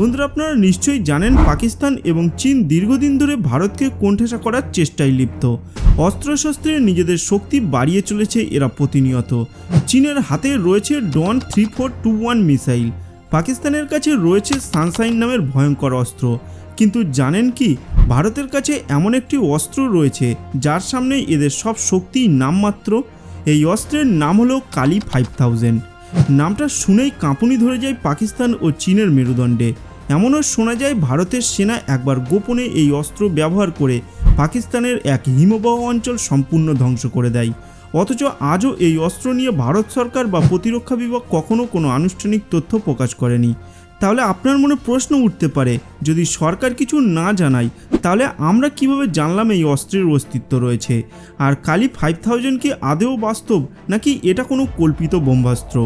বন্ধুরা, আপনারা নিশ্চয়ই জানেন পাকিস্তান এবং চীন দীর্ঘদিন ধরে ভারতকে কোণঠাসা করার চেষ্টায় লিপ্ত। অস্ত্রশস্ত্রে নিজেদের শক্তি বাড়িয়ে চলেছে এরা প্রতিনিয়ত। চীনের হাতে রয়েছে ডন three four two one missile. পাকিস্তানের কাছে রয়েছে সানসাইন নামের ভয়ঙ্কর অস্ত্র। কিন্তু জানেন কি, ভারতের কাছে এমন একটি অস্ত্র রয়েছে, যার সামনে এদের সব শক্তি নামমাত্র। এই অস্ত্রের নাম হলো কালি ফাইভ থাউজেন্ড। নামটা শুনেই কাঁপুনি ধরে যায় পাকিস্তান ও চীনের মেরুদণ্ডে। এমনও শোনা যায় ভারতের সেনা একবার গোপনে এই অস্ত্র ব্যবহার করে পাকিস্তানের এক হিমবাহ অঞ্চল সম্পূর্ণ ধ্বংস করে দেয়। অথচ আজও এই অস্ত্র নিয়ে ভারত সরকার বা প্রতিরক্ষা বিভাগ কখনও কোনো আনুষ্ঠানিক তথ্য প্রকাশ করেনি। তাহলে আপনার মনে প্রশ্ন উঠতে পারে, যদি সরকার কিছু না জানায়, তাহলে আমরা কীভাবে জানলাম এই অস্ত্রের অস্তিত্ব রয়েছে? আর কালি ফাইভ থাউজেন্ড কি আদেও বাস্তব, নাকি এটা কোনো কল্পিত বোম্বাস্ত্র?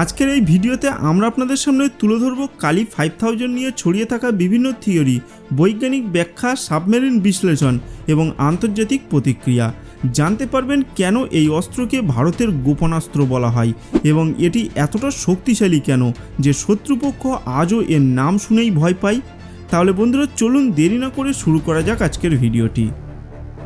আজকের এই ভিডিওতে আমরা আপনাদের সামনে তুলে ধরব কালি ফাইভ থাউজেন্ড নিয়ে ছড়িয়ে থাকা বিভিন্ন থিওরি বৈজ্ঞানিক ব্যাখ্যা সাবমেরিন বিশ্লেষণ এবং আন্তর্জাতিক প্রতিক্রিয়া। জানতে পারবেন কেন এই অস্ত্রকে ভারতের গোপনাস্ত্র বলা হয় এবং এটি এতটা শক্তিশালী কেন যে শত্রুপক্ষ আজও এর নাম শুনেই ভয় পায়? তাহলে বন্ধুরা, চলুন দেরি না করে শুরু করা যাক আজকের ভিডিওটি।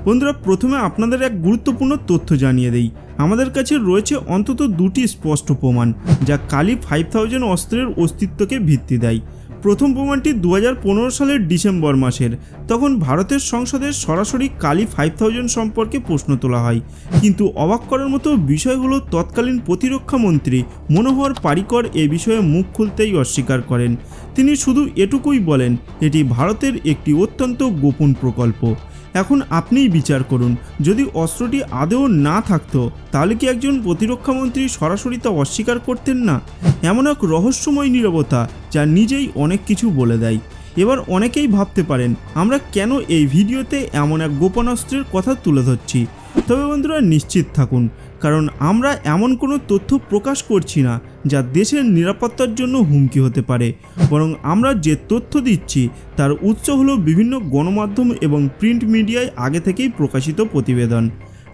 বন্ধুরা, প্রথমে আপনাদের এক গুরুত্বপূর্ণ তথ্য জানিয়ে দেই। আমাদের কাছে রয়েছে অন্তত দুটি স্পষ্ট প্রমাণ, যা কালি ফাইভ থাউজেন্ড অস্ত্রের অস্তিত্বকে ভিত্তি দেয়। প্রথম প্রমাণটি দু হাজার পনেরো সালের ডিসেম্বর মাসের। তখন ভারতের সংসদে সরাসরি কালি ফাইভ থাউজেন্ড সম্পর্কে প্রশ্ন তোলা হয়। কিন্তু অবাক করার মতো বিষয় হলো তৎকালীন প্রতিরক্ষা মন্ত্রী মনোহর পারিকর এ বিষয়ে মুখ খুলতেই অস্বীকার করেন। তিনি শুধু এটুকুই বলেন, এটি ভারতের একটি অত্যন্ত গোপন প্রকল্প। এখন আপনিই বিচার করুন। যদি অস্ত্রটি আদেও না থাকত, তাহলে কি একজন প্রতিরক্ষা মন্ত্রী সরাসরি তা অস্বীকার করতেন না? এমন এক রহস্যময় নিরবতা, যা নিজেই অনেক কিছু বলে দেয়। এবার অনেকেই ভাবতে পারেন, আমরা কেন এই ভিডিওতে এমন এক গোপনাস্ত্রের কথা তুলে ধরছি? তবে বন্ধুরা নিশ্চিত থাকুন, কারণ আমরা এমন কোনো তথ্য প্রকাশ করছি না যা দেশের নিরাপত্তার জন্য হুমকি হতে পারে। বরং আমরা যে তথ্য দিচ্ছি, তার উৎস হলো বিভিন্ন গণমাধ্যম এবং প্রিন্ট মিডিয়ায় আগে থেকেই প্রকাশিত প্রতিবেদন।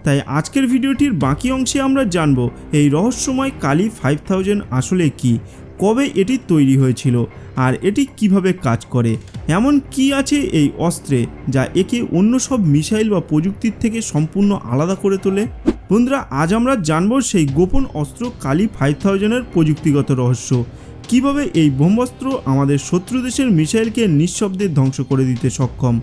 তাই আজকের ভিডিওটির বাকি অংশে আমরা জানব, এই রহস্যময় কালি ফাইভ থাউজেন্ড আসলে কি? কবে এটি তৈরি হয়েছিল আর এটি কীভাবে কাজ করে? এমন কি আছে এই অস্ত্রে যা একে অন্য সব মিসাইল বা প্রযুক্তির থেকে সম্পূর্ণ আলাদা করে তোলে? বন্ধুরা, আজ আমরা জানব সেই গোপন অস্ত্র কালি ফাইভ থাউজেন্ডের প্রযুক্তিগত রহস্য। কীভাবে এই ব্রহ্মাস্ত্র আমাদের শত্রু দেশের মিসাইলকে নিঃশব্দে ধ্বংস করে দিতে সক্ষম?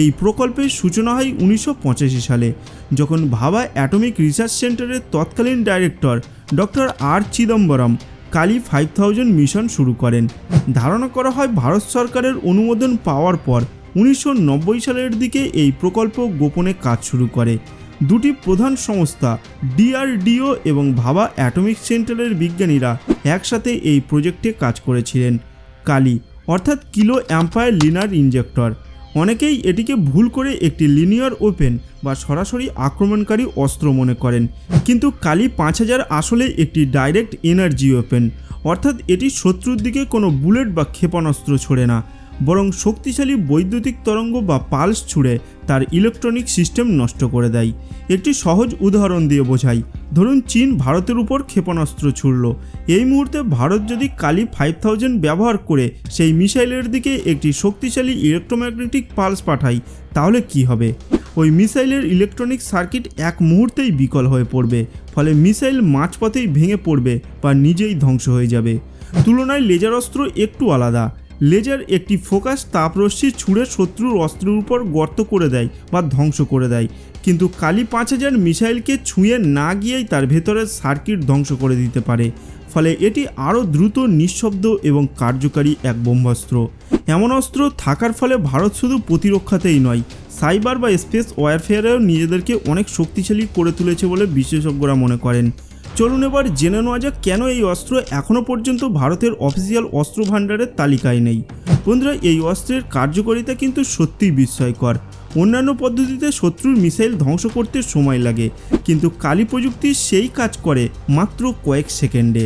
এই প্রকল্পের সূচনা হয় উনিশশো পঁচাশি সালে, যখন ভাবা অ্যাটমিক রিসার্চ সেন্টারের তৎকালীন director doctor R Chidambaram Kali five thousand mission শুরু করেন। ধারণা করা হয় ভারত সরকারের অনুমোদন পাওয়ার পর উনিশশো নব্বই সালের দিকে এই প্রকল্প গোপনে কাজ শুরু করে। দুটি প্রধান সংস্থা, ডিআরডিও এবং ভাবা অ্যাটমিক সেন্টারের বিজ্ঞানীরা একসাথে এই প্রজেক্টে কাজ করেছিলেন। কালি, অর্থাৎ কিলো অ্যাম্পায়ার লিনার ইনজেক্টর। অনেকেই এটিকে ভুল করে একটি লিনিয়ার ওপেন বা সরাসরি আক্রমণকারী অস্ত্র মনে করেন। কিন্তু কালি পাঁচ হাজার আসলে একটি ডাইরেক্ট এনার্জি ওপেন অর্থাৎ এটি শত্রুর দিকে কোনো বুলেট বা ক্ষেপণাস্ত্র ছোড়ে না। বরং শক্তিশালী বৈদ্যুতিক তরঙ্গ বা পালস ছুড়ে তার ইলেকট্রনিক সিস্টেম নষ্ট করে দেয়। একটি সহজ উদাহরণ দিয়ে বোঝাই, ধরুন চীন ভারতের উপর ক্ষেপণাস্ত্র ছুড়ল। এই মুহূর্তে ভারত যদি কালি ফাইভ থাউজেন্ড ব্যবহার করে সেই মিসাইলের দিকে একটি শক্তিশালী ইলেকট্রোম্যাগনেটিক পালস পাঠায়, তাহলে কি হবে? ওই মিসাইলের ইলেকট্রনিক সার্কিট এক মুহূর্তেই বিকল হয়ে পড়বে, ফলে মিসাইল মাঝপথেই ভেঙে পড়বে বা নিজেই ধ্বংস হয়ে যাবে। তুলনায় লেজার অস্ত্র একটু আলাদা। লেজার একটি ফোকাস তাপরশ্মি ছুঁড়ে শত্রুর অস্ত্রের উপর গর্ত করে দেয় বা ধ্বংস করে দেয়। কিন্তু কালি পাঁচ হাজার মিসাইলকে ছুঁয়ে না গিয়েই তার ভেতরের সার্কিট ধ্বংস করে দিতে পারে। ফলে এটি আরও দ্রুত, নিঃশব্দ এবং কার্যকারী এক ব্রহ্মাস্ত্র এমন অস্ত্র থাকার ফলে ভারত শুধু প্রতিরক্ষাতেই নয়, সাইবার বা স্পেস ওয়ারফেয়ারেও নিজেদেরকে অনেক শক্তিশালী করে তুলেছে বলে বিশেষজ্ঞরা মনে করেন। চলুন এবার জেনে নেওয়া যাক কেন এই অস্ত্র এখনও পর্যন্ত ভারতের অফিসিয়াল অস্ত্র ভাণ্ডারের তালিকায় নেই। বন্ধুরা, এই অস্ত্রের কার্যকারিতা কিন্তু সত্যিই বিস্ময়কর। অন্যান্য পদ্ধতিতে শত্রুর মিসাইল ধ্বংস করতে সময় লাগে, কিন্তু কালি প্রযুক্তি সেই কাজ করে মাত্র কয়েক সেকেন্ডে।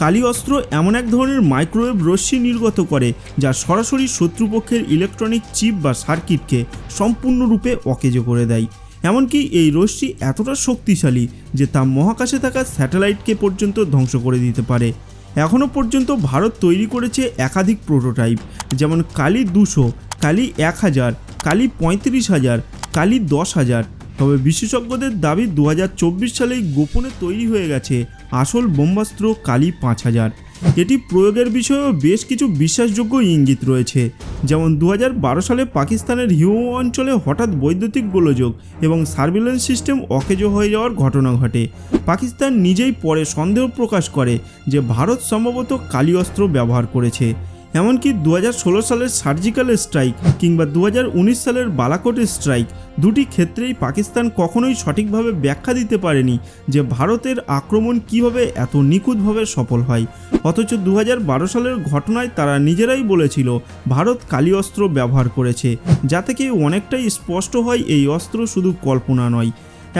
কালি অস্ত্র এমন এক ধরনের মাইক্রোওয়েভ রশ্মি নির্গত করে, যা সরাসরি শত্রুপক্ষের ইলেকট্রনিক চিপ বা সার্কিটকে সম্পূর্ণরূপে অকেজো করে দেয়। এমনকি এই রশ্মি এতটা শক্তিশালী যে তা মহাকাশে থাকা স্যাটেলাইটকে পর্যন্ত ধ্বংস করে দিতে পারে। এখনও পর্যন্ত ভারত তৈরি করেছে একাধিক প্রোটোটাইপ, যেমন কালি দুশো, কালি এক হাজার, কালি পঁয়ত্রিশ হাজার, কালি দশ হাজার। তবে বিশেষজ্ঞদের দাবি দু হাজার চব্বিশ সালেই গোপনে তৈরি হয়ে গেছে আসল বোম্বাস্ত্র কালি পাঁচ হাজার। এটি প্রয়োগের বিষয়েও বেশ কিছু বিশ্বাসযোগ্য ইঙ্গিত রয়েছে। যেমন দু হাজার বারো সালে পাকিস্তানের হিউ অঞ্চলে হঠাৎ বৈদ্যুতিক গোলযোগ এবং সার্ভিলেন্স সিস্টেম অকেজো হয়ে যাওয়ার ঘটনা ঘটে। পাকিস্তান নিজেই পরে সন্দেহ প্রকাশ করে যে ভারত সম্ভবত কালী অস্ত্র ব্যবহার করেছে। এমনকি দু হাজার ষোলো সালের সার্জিক্যাল স্ট্রাইক কিংবা দু হাজার উনিশ সালের বালাকোট স্ট্রাইক দুটি ক্ষেত্রেই পাকিস্তান কখনোই সঠিকভাবে ব্যাখ্যা দিতে পারেনি যে ভারতের আক্রমণ কীভাবে এত নিখুঁতভাবে সফল হয়। অথচ দু হাজার বারো সালের ঘটনায় তারা নিজেরাই বলেছিল, ভারত কালি অস্ত্র ব্যবহার করেছে যা থেকে অনেকটাই স্পষ্ট হয় এই অস্ত্র শুধু কল্পনা নয়।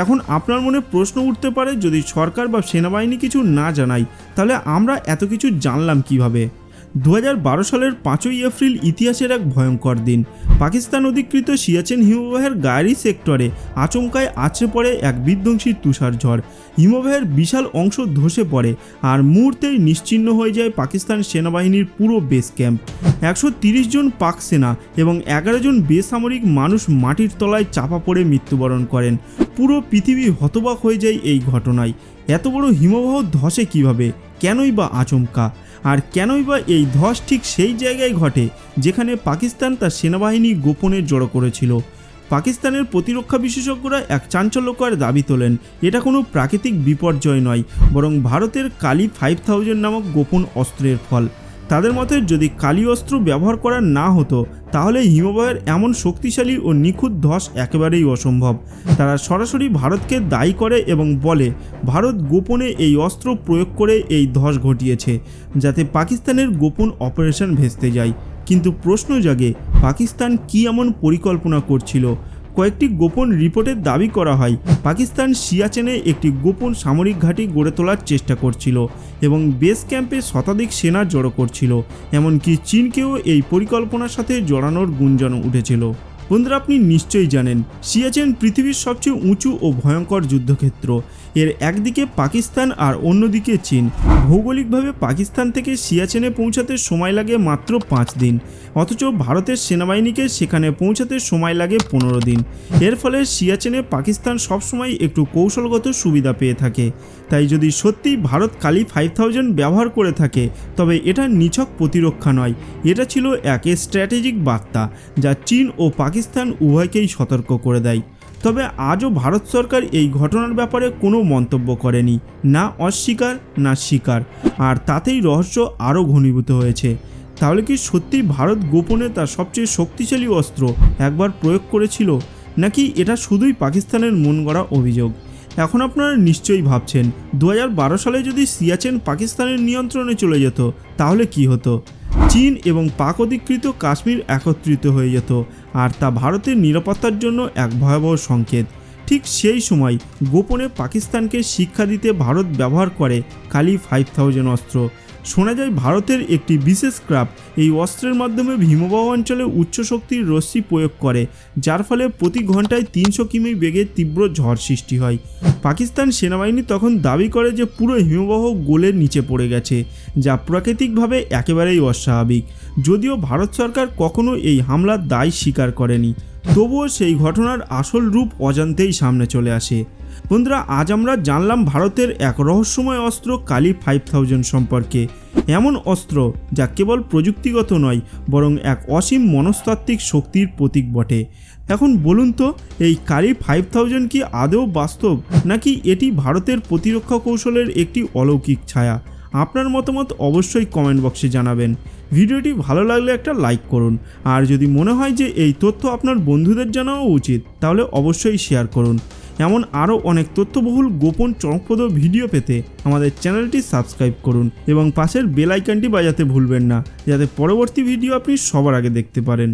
এখন আপনার মনে প্রশ্ন উঠতে পারে, যদি সরকার বা সেনাবাহিনী কিছু না জানায়, তাহলে আমরা এত কিছু জানলাম কীভাবে? দু হাজার বারো সালের পাঁচই এপ্রিল ইতিহাসের এক ভয়ঙ্কর দিন। পাকিস্তান অধিকৃত সিয়াচেন হিমবাহের গায়ারি সেক্টরে আচমকায় আছড়ে পড়ে এক বিধ্বংসী তুষার ঝড়। হিমবাহের বিশাল অংশ ধসে পড়ে আর মুহূর্তেই নিশ্চিহ্ন হয়ে যায় পাকিস্তান সেনাবাহিনীর পুরো বেস ক্যাম্প। একশো জন পাক সেনা এবং এগারো জন বেসামরিক মানুষ মাটির তলায় চাপা পড়ে মৃত্যুবরণ করেন। পুরো পৃথিবী হতবাক হয়ে যায় এই ঘটনায়। এত বড় হিমবাহ ধসে কীভাবে? কেনই বা আচমকা? আর কেনই বা এই ধস ঠিক সেই জায়গায় ঘটে যেখানে পাকিস্তান তার সেনাবাহিনী গোপনে জড়ো করেছিল। পাকিস্তানের প্রতিরক্ষা বিশেষজ্ঞরা এক চাঞ্চল্যকর দাবি তোলেন, এটা কোনো প্রাকৃতিক বিপর্যয় নয়, বরং ভারতের কালি ফাইভ থাউজেন্ড নামক গোপন অস্ত্রের ফল। তাদের মতে যদি কালি অস্ত্র ব্যবহার করা না হতো, তাহলে হিমবাহের এমন শক্তিশালী ও নিখুঁত ধস একেবারেই অসম্ভব। তারা সরাসরি ভারতকে দায়ী করে এবং বলে, ভারত গোপনে এই অস্ত্র প্রয়োগ করে এই ধস ঘটিয়েছে, যাতে পাকিস্তানের গোপন অপারেশন ভেস্তে যায়। কিন্তু প্রশ্ন জাগে, পাকিস্তান কি এমন পরিকল্পনা করছিল? কয়েকটি গোপন রিপোর্টের দাবি করা হয়। পাকিস্তান সিয়াচেনে একটি গোপন সামরিক ঘাঁটি গড়ে তোলার চেষ্টা করছিল এবং বেস ক্যাম্পে শতাধিক সেনা জড়ো করছিল। এমনকি চীনকেও এই পরিকল্পনার সাথে জড়ানোর গুঞ্জন উঠেছিল। বন্ধুরা, আপনি নিশ্চয়ই জানেন, সিয়াচেন পৃথিবীর সবচেয়ে উঁচু ও ভয়ঙ্কর যুদ্ধক্ষেত্র। এর একদিকে পাকিস্তান আর অন্যদিকে চীন। ভৌগোলিকভাবে পাকিস্তান থেকে সিয়াচেনে পৌঁছাতে সময় লাগে মাত্র পাঁচ দিন। অথচ ভারতের সেনাবাহিনীকে সেখানে পৌঁছাতে সময় লাগে পনেরো দিন। এর ফলে সিয়াচেনে পাকিস্তান সবসময় একটু কৌশলগত সুবিধা পেয়ে থাকে। তাই যদি সত্যি ভারত কালি ফাইভ থাউজেন্ড ব্যবহার করে থাকে, তবে এটা নিছক প্রতিরক্ষা নয়। এটা ছিল এক স্ট্র্যাটেজিক বার্তা, যা চীন ও পাকিস্তান উভয়কেই সতর্ক করে দেয়। তবে আজও ভারত সরকার এই ঘটনার ব্যাপারে কোনো মন্তব্য করেনি। না অস্বীকার, না স্বীকার। আর তাতেই রহস্য আরও ঘনীভূত হয়েছে। তাহলে কি সত্যি ভারত গোপনে তার সবচেয়ে শক্তিশালী অস্ত্র একবার প্রয়োগ করেছিল? নাকি এটা শুধুই পাকিস্তানের মন গড়া অভিযোগ? এখন আপনারা নিশ্চয়ই ভাবছেন দু হাজার বারো সালে যদি সিয়াচেন পাকিস্তানের নিয়ন্ত্রণে চলে যেত, তাহলে কি হতো? চীন এবং পাক অধিকৃত কাশ্মীর একত্রিত হয়ে যেত, আর তা ভারতের নিরাপত্তার জন্য এক ভয়াবহ সংকেত। ঠিক সেই সময় গোপনে পাকিস্তানকে শিক্ষা দিতে ভারত ব্যবহার করে খালি ফাইভ থাউজেন্ড অস্ত্র। শোনা যায় ভারতের একটি বিশেষ ক্রাফট এই অস্ত্রের মাধ্যমে হিমবাহ অঞ্চলে উচ্চ শক্তির রশ্মি প্রয়োগ করে, যার ফলে প্রতি ঘন্টায় তিনশো কিমি বেগে তীব্র ঝড় সৃষ্টি হয়। পাকিস্তান সেনাবাহিনী তখন দাবি করে যে পুরো হিমবাহ গোলের নিচে পড়ে গেছে, যা প্রাকৃতিকভাবে একেবারেই অস্বাভাবিক। যদিও ভারত সরকার কখনো এই হামলার দায় স্বীকার করেনি, তবুও সেই ঘটনার আসল রূপ অজান্তেই সামনে চলে আসে। বন্ধুরা, আজ আমরা জানলাম ভারতের এক রহস্যময় অস্ত্র কালি ফাইভ থাউজেন্ড সম্পর্কে। এমন অস্ত্র যা কেবল প্রযুক্তিগত নয়, বরং এক অসীম মনস্তাত্ত্বিক শক্তির প্রতীক বটে। এখন বলুন তো, এই কালি ফাইভ থাউজেন্ড কি আদৌ বাস্তব, নাকি এটি ভারতের প্রতিরক্ষা কৌশলের একটি অলৌকিক ছায়া? আপনার মতামত অবশ্যই কমেন্ট বক্সে জানাবেন। ভিডিওটি ভালো লাগলে একটা লাইক করুন। আর যদি মনে হয় যে এই তথ্য আপনার বন্ধুদের জানাও উচিত, তাহলে অবশ্যই শেয়ার করুন। এমন আরও অনেক তথ্যবহুল, গোপন, চমকপ্রদ ভিডিও পেতে আমাদের চ্যানেলটি সাবস্ক্রাইব করুন এবং পাশের বেলাইকানটি বাজাতে ভুলবেন না, যাতে পরবর্তী ভিডিও আপনি সবার আগে দেখতে পারেন।